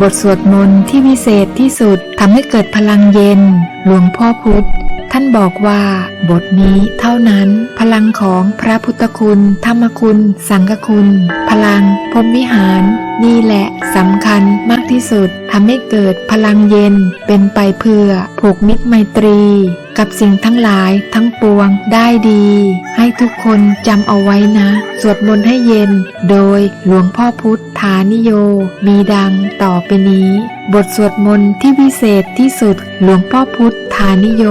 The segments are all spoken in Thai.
บทสวดมนต์ที่วิเศษที่สุดทำให้เกิดพลังเย็น หลวงพ่อพุธท่านบอกว่า บทนี้เท่านั้นพลังของพระพุทธคุณ ธรรมคุณ สังฆคุณ พลังพรมวิหาร นี่แหละสำคัญมาก ที่สุดทำให้เกิดพลังเย็นเป็นไปเพื่อผูกมิตรไมตรี กับสิ่งทั้งหลายทั้งปวงได้ดี ให้ทุกคนจำเอาไว้นะ สวดมนต์ให้เย็น โดยหลวงพ่อพุทธานิโย มีดังต่อไปนี้ บทสวดมนต์ที่วิเศษที่สุดหลวงพ่อพุทธานิโย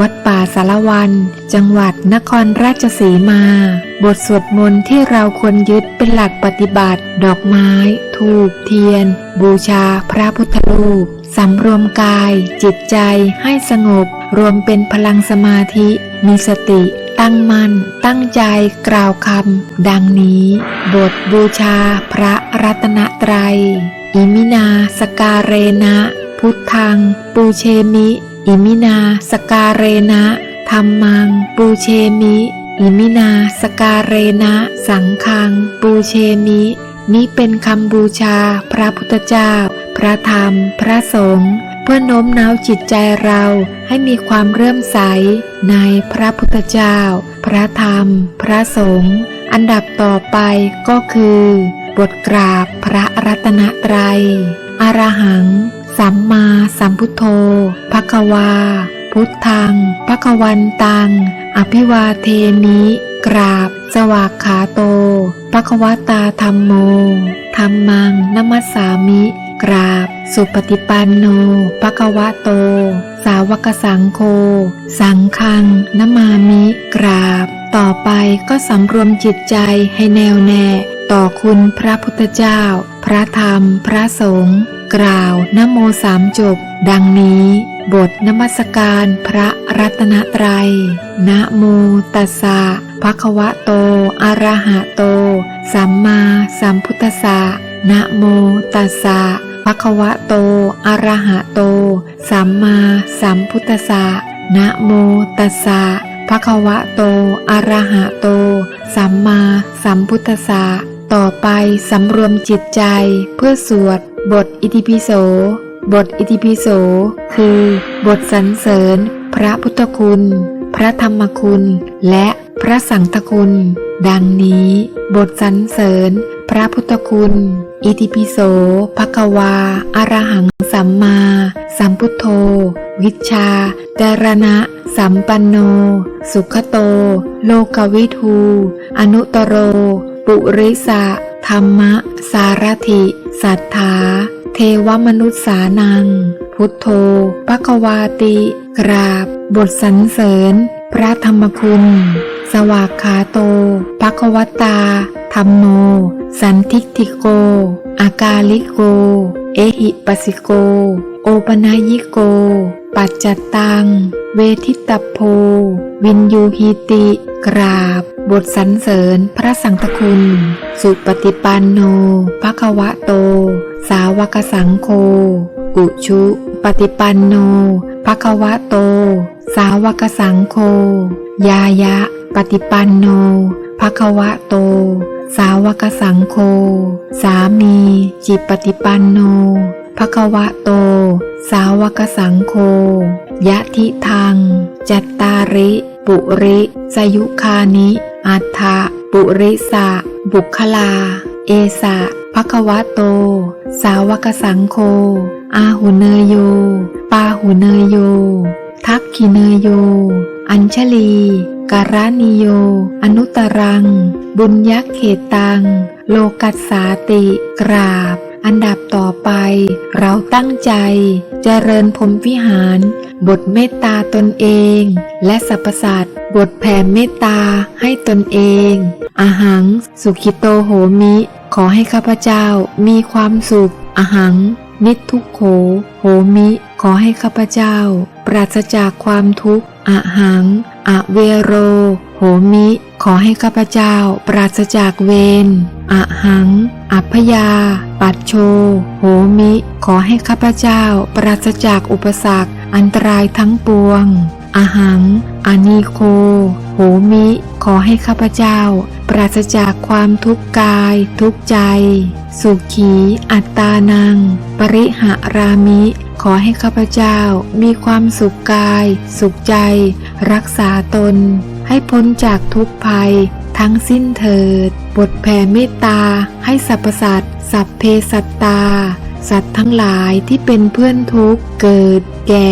วัดป่าสารวัน จังหวัดนครราชสีมา บทสวดมนต์ที่เราควรยึดเป็นหลักปฏิบัติ ดอกไม้ ทูบเทียน บูชาพระพุทธรูปสำรวมกาย จิตใจให้สงบ รวมเป็นพลังสมาธิ มีสติ ตั้งมั่น ตั้งใจกล่าวคำดังนี้ บทบูชาพระรัตนตรัย อิมินาสกาเรนะ พุทธัง ปูเชมิ อิมินาสกาเรนะ ธรรมัง ปูเชมิอิมินาสการเรนะ สังฆัง ปูเชมิ นี้เป็นคำบูชา พระพุทธเจ้า พระธรรม พระสงฆ์เพื่อโน้มน้าวจิตใจเราให้มีความเริ่มใสในพระพุทธเจ้า พระธรรม พระสงฆ์อันดับต่อไปก็คือ บทกราบพระรัตนตรัยอรหัง สัมมาสัมพุทโธภควา พุทธังภควันตัง อภิวาเทมิ กราบ สวากขาโตภควตาธรรมโมธรรมังนมัสสามิ กราบ สุปฏิปันโนภควะโต สาวกสังโฆ สังฆังนมามิ กราบ ต่อไปก็สำรวมจิตใจให้แน่วแน่ ต่อคุณพระพุทธเจ้า พระธรรม พระสงฆ์ กล่าวนโมสามจบ ดังนี้ บทนมัสการพระรัตนตรัย นะโมตัสสะภะคะวะโต อะระหะโต สัมมาสัมพุทธัสสะ นะโมตัสสะภะคะวะโต อะระหะโต สัมมาสัมพุทธัสสะ นะโมตัสสะภะคะวะโต อะระหะโต สัมมาสัมพุทธัสสะ ต่อไปสำรวมจิตใจเพื่อสวดบทอิติปิโส บทอิติปิโส คือ บทสรรเสริญ พระพุทธคุณ พระธรรมคุณ และพระสังฆคุณ ดังนี้ บทสรรเสริญ พระพุทธคุณ อิติปิโสภควาอรหังสัมมา สัมพุทโธ วิชชาดารณะ สัมปันโน สุขโต โลกวิทูอนุตโร ปุริสะธรรมะสารถิ สัทธา เทวมนุษย์สานัง พุทโธปะกวาติ กราบ บทสรรเสริญ พระธรรมคุณ สวากขาโตปะกวตาธรรมโม สันทิกติโก อากาลิโก เอหิปัสสิโก โอปนายิโก ปัจจตัง เวทิตโพ วินยูหิติ กราบ บทสรรเสริญพระสังฆคุณ สุปฏิปันโนภควะโต สาวกสังโฆอุชุ ปฏิปันโนภควะโต สาวกสังโฆยายะ ปฏิปันโนภควะโต สาวกสังโฆ สามี จิปฏิปันโน ภควะโต สาวกสังโฆยะทิทัง จัตตาริ ปุริ สยุคานิ อัฏฐะปุริสะ บุคลา เอสะภควะโต สาวกสังโฆอาหุเนยโย ปาหุเนยโย ทักขิเนยโย อัญชลีการานิโย อนุตรัง บุญยักเขตัง โลกัสสาติ กราบ อันดับต่อไป เราตั้งใจเจริญพรมวิหาร บทเมตตาตนเอง และสรรพสัตว์บทแผ่เมตตาให้ตนเองอาหัง สุขิโตโหมิ ขอให้ข้าพเจ้ามีความสุขอาหัง นิทุกโข โหมิ ขอให้ข้าพเจ้า ปราศจากความทุกข์อะหังอะเวโร โหมิ ขอให้ข้าพเจ้าปราศจากเวรอหัง อัพยา ปัดโช โหมิ ขอให้ข้าพเจ้าปราศจากอุปสรรค อันตรายทั้งปวงอาหังอานีโค โหมิ ขอให้ข้าพเจ้า ปราศจากความทุกข์กาย ทุกข์ใจ สุขี อัตตานัง ปริหารามิ ขอให้ข้าพเจ้ามีความสุขกาย สุขใจ รักษาตน ให้พ้นจากทุกภัย ทั้งสิ้นเถิด บทแผ่เมตตา ให้สรรพสัตว์สัพเพสัตตา สัตว์ทั้งหลายที่เป็นเพื่อนทุกเกิด แก่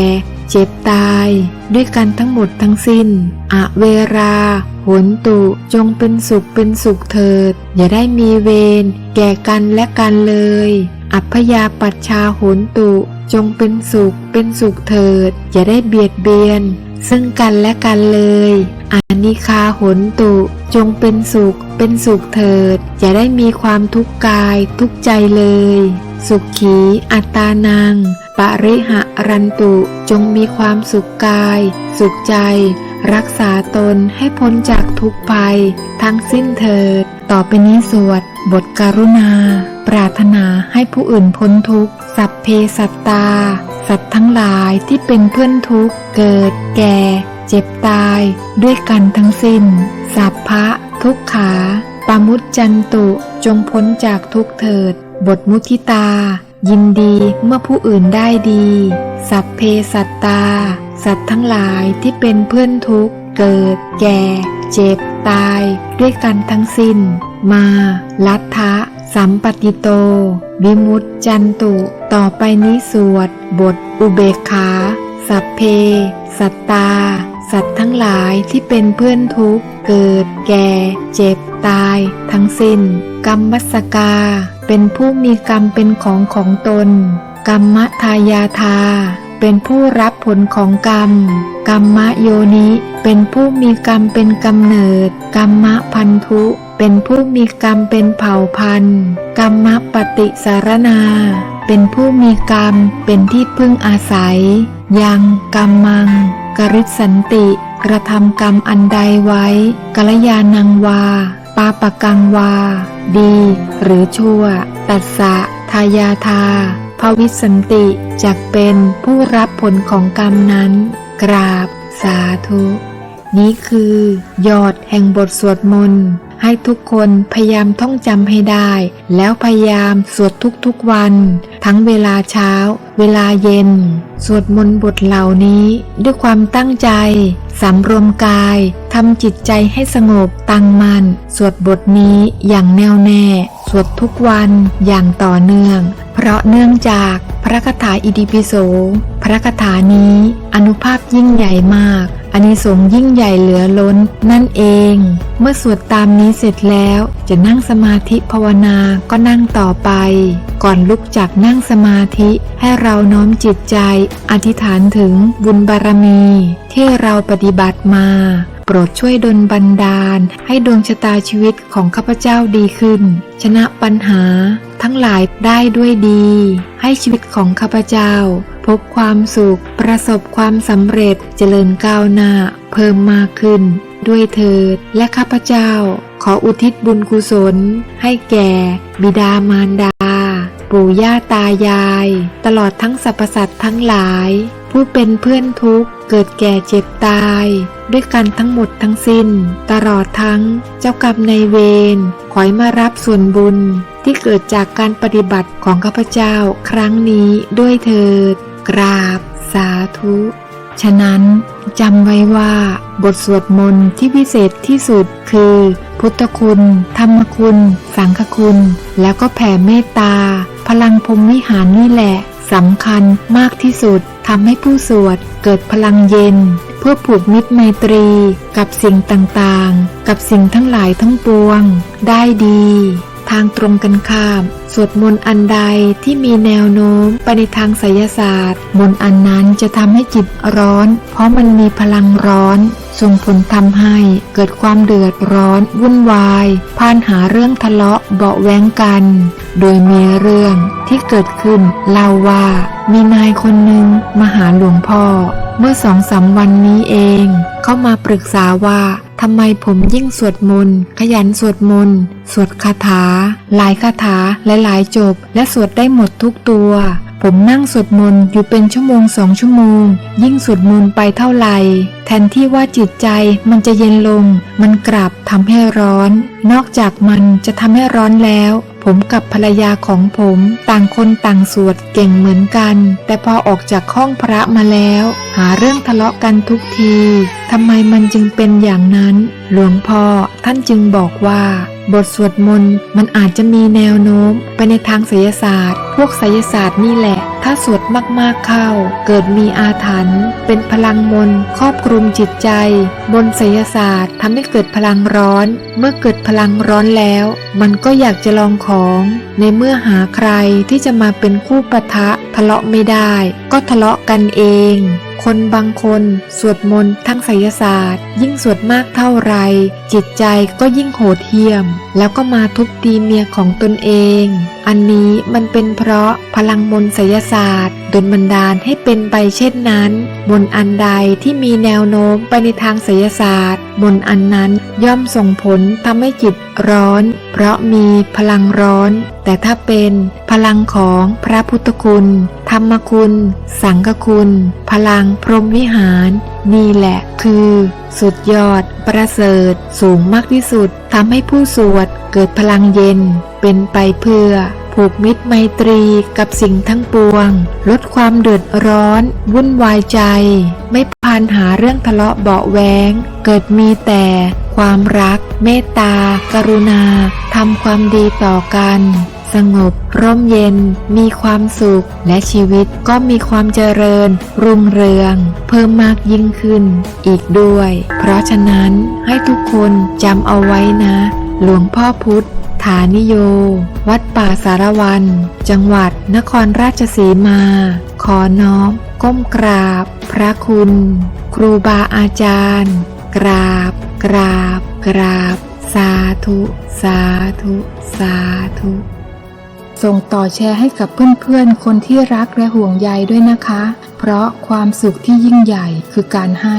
เจ็บตาย ด้วยกันทั้งหมดทั้งสิ้น อเวราโหนตุจงเป็นสุขเป็นสุขเถิด อย่าได้มีเวรแก่กันและกันเลย อัพยาปัชชาโหนตุ จงเป็นสุขเป็นสุขเถิด อย่าได้เบียดเบียน ซึ่งกันและกันเลยอานิคาหนตุ จงเป็นสุขเป็นสุขเถิด อย่าได้มีความทุกข์กายทุกใจเลย สุขขีอัตตานังปริหะรันตุ จงมีความสุขกาย สุขใจ รักษาตนให้พ้นจากทุกภัย ทั้งสิ้นเถิด ต่อไปนี้สวด บทการุณา ปรารถนาให้ผู้อื่นพ้นทุกข์ สัพเพสัตตา สัตว์ทั้งหลายที่เป็นเพื่อนทุกข์ เกิด แก่ เจ็บตาย ด้วยกันทั้งสิ้น สัพพะ ทุกขาปามุจจันตุจงพ้นจากทุกเถิด บทมุทิตา ยินดีเมื่อผู้อื่นได้ดี สัพเพสัตตา สัตว์ทั้งหลายที่เป็นเพื่อนทุกข์ เกิด แก่ เจ็บ ตาย ด้วยกันทั้งสิ้น มา ลัทธะสัมปติโต วิมุตจันตุ ต่อไปนี้สวด บท อุเบกขา สัพเพ สัตตา สัตว์ทั้งหลายที่เป็นเพื่อนทุกข์ เกิด แก่ เจ็บ ตาย ทั้งสิ้น กรรมมัสกา เป็นผู้มีกรรมเป็นของของตน กรรมทายาทา เป็นผู้รับผลของกรรม กรรมโยนิ เป็นผู้มีกรรมเป็นกำเนิด กรรมพันธุเป็นผู้มีกรรมเป็นเผ่าพันธุ์ กรรมปฏิสารนา เป็นผู้มีกรรม เป็นที่พึ่งอาศัย ยังกรรมัง กริสันติ กระทำกรรมอันใดไว้กัลยาณังวา ปาปกังวา ดี หรือชั่ว ตัสสะทายาทาภวิสันติจักเป็นผู้รับผลของกรรมนั้น กราบ สาธุ นี้คือ ยอดแห่งบทสวดมนต์ ให้ทุกคนพยายามท่องจำให้ได้ แล้วพยายามสวดทุกๆวัน ทั้งเวลาเช้า เวลาเย็น สวดมนต์บทเหล่านี้ ด้วยความตั้งใจสำรวมกายทำจิตใจให้สงบตั้งมัน่นสวดบทนี้อย่างแน่วแน่ สวดทุกวันอย่างต่อเนื่อง เพราะเนื่องจากพระคาถาอิติปิโส พระคาถานี้อนุภาพยิ่งใหญ่มาก อานิสงส์ยิ่งใหญ่เหลือล้นนั่นเอง เมื่อสวดตามนี้เสร็จแล้วจะนั่งสมาธิภาวนาก็นั่งต่อไป ก่อนลุกจากนั่งสมาธิให้เราน้อมจิตใจ อธิษฐานถึงบุญบารมี ที่เราปฏิบัติมา โปรดช่วยดลบันดาล ให้ดวงชะตาชีวิตของข้าพเจ้าดีขึ้น ชนะปัญหา ทั้งหลายได้ด้วยดี ให้ชีวิตของข้าพเจ้า พบความสุข ประสบความสำเร็จเจริญก้าวหน้า เพิ่มมากขึ้น ด้วยเถิด และข้าพเจ้า ขออุทิศบุญกุศล ให้แก่ บิดามารดา ปู่ย่าตายาย ตลอดทั้งสรรพสัตว์ทั้งหลาย ผู้เป็นเพื่อนทุกข์ เกิดแก่เจ็บตาย ด้วยกันทั้งหมดทั้งสิ้น ตลอดทั้งเจ้ากรรมในายเวรขอยมารับส่วนบุญ ที่เกิดจากการปฏิบัติของข้าพเจ้าครั้งนี้ด้วยเถิด กราบ สาธุ ฉะนั้นจำไว้ว่าบทสวดมนต์ที่พิเศษที่สุดคือ พุทธคุณ ธรรมคุณ สังฆคุณ แล้วก็แผ่เมตตา พลังพรมวิหารนี่แหละสำคัญมากที่สุดทำให้ผู้สวดเกิดพลังเย็น เพื่อผูกมิตรไมตรี กับสิ่งต่างๆ กับสิ่งทั้งหลายทั้งปวง ได้ดี ทางตรงกันข้าม สวดมนต์อันใดที่มีแนวโน้มไปในทางไสยศาสตร์ มนต์อันนั้นจะทำให้จิตร้อน เพราะมันมีพลังร้อนส่งผลทำให้เกิดความเดือดร้อน วุ่นวายพานหาเรื่องทะเลาะเบาะแว้งกัน โดยมีเรื่องที่เกิดขึ้นเล่าว่า มีนายคนหนึ่งมาหาหลวงพ่อ เมื่อสองสามวันนี้เอง เขามาปรึกษาว่า ทำไมผมยิ่งสวดมนต์ขยันสวดมนต์สวดคาถา หลายคาถาหลายๆจบ และสวดได้หมดทุกตัว ผมนั่งสวดมนต์อยู่เป็นชั่วโมงสองชั่วโมง ยิ่งสวดมนต์ไปเท่าไหร่แทนที่ว่าจิตใจมันจะเย็นลง มันกลับทำให้ร้อน นอกจากมันจะทำให้ร้อนแล้ว ผมกับภรรยาของผมต่างคนต่างสวดเก่งเหมือนกัน แต่พอออกจากห้องพระมาแล้ว หาเรื่องทะเลาะกันทุกทีทำไมมันจึงเป็นอย่างนั้น หลวงพ่อท่านจึงบอกว่า บทสวดมนต์มันอาจจะมีแนวโน้ม ไปในทางไสยศาสตร์ พวกไสยศาสตร์นี่แหละ ถ้าสวดมากๆเข้า เกิดมีอาถรรพ์ เป็นพลังมนครอบคลุมจิตใจ บนไสยศาสตร์ทำให้เกิดพลังร้อน เมื่อเกิดพลังร้อนแล้ว มันก็อยากจะลองของ ในเมื่อหาใครที่จะมาเป็นคู่ปะทะทะเลาะไม่ได้ ก็ทะเลาะกันเอง คนบางคนสวดมนต์ทั้งไสยศาสตร์ ยิ่งสวดมากเท่าไร จิตใจก็ยิ่งโหดเหี้ยม แล้วก็มาทุบตีเมียของตนเอง อันนี้มันเป็นเพราะพลังมนต์ไสยศาสตร์ ดลบันดาลให้เป็นไปเช่นนั้น มนอันใดที่มีแนวโน้มไปในทางไสยศาสตร์ มนอันนั้นย่อมส่งผลทำให้จิตร้อน เพราะมีพลังร้อน แต่ถ้าเป็นพลังของพระพุทธคุณ ธรรมคุณ สังฆคุณ พลังพรหมวิหาร นี่แหละคือ สุดยอด ประเสริฐ สูงมากที่สุดทำให้ผู้สวดเกิดพลังเย็น เป็นไปเพื่อ ผูกมิตรไมตรีกับสิ่งทั้งปวง ลดความเดือดร้อน วุ่นวายใจ ไม่พานหาเรื่องทะเลาะเบาแวงเกิดมีแต่ความรัก เมตตา กรุณาทำความดีต่อกัน สงบ ร่มเย็น มีความสุข และชีวิตก็มีความเจริญ รุ่งเรือง เพิ่มมากยิ่งขึ้น อีกด้วย เพราะฉะนั้นให้ทุกคนจำเอาไว้นะ หลวงพ่อพุธ ฐานิโย วัดป่าสารวัน จังหวัดนครราชสีมา ขอน้อม ก้มกราบ พระคุณ ครูบาอาจารย์ กราบ กราบ กราบ สาธุ สาธุ สาธุ ส่งต่อแชร์ให้กับเพื่อนๆ คนที่รักและห่วงใยด้วยนะคะ เพราะความสุขที่ยิ่งใหญ่คือการให้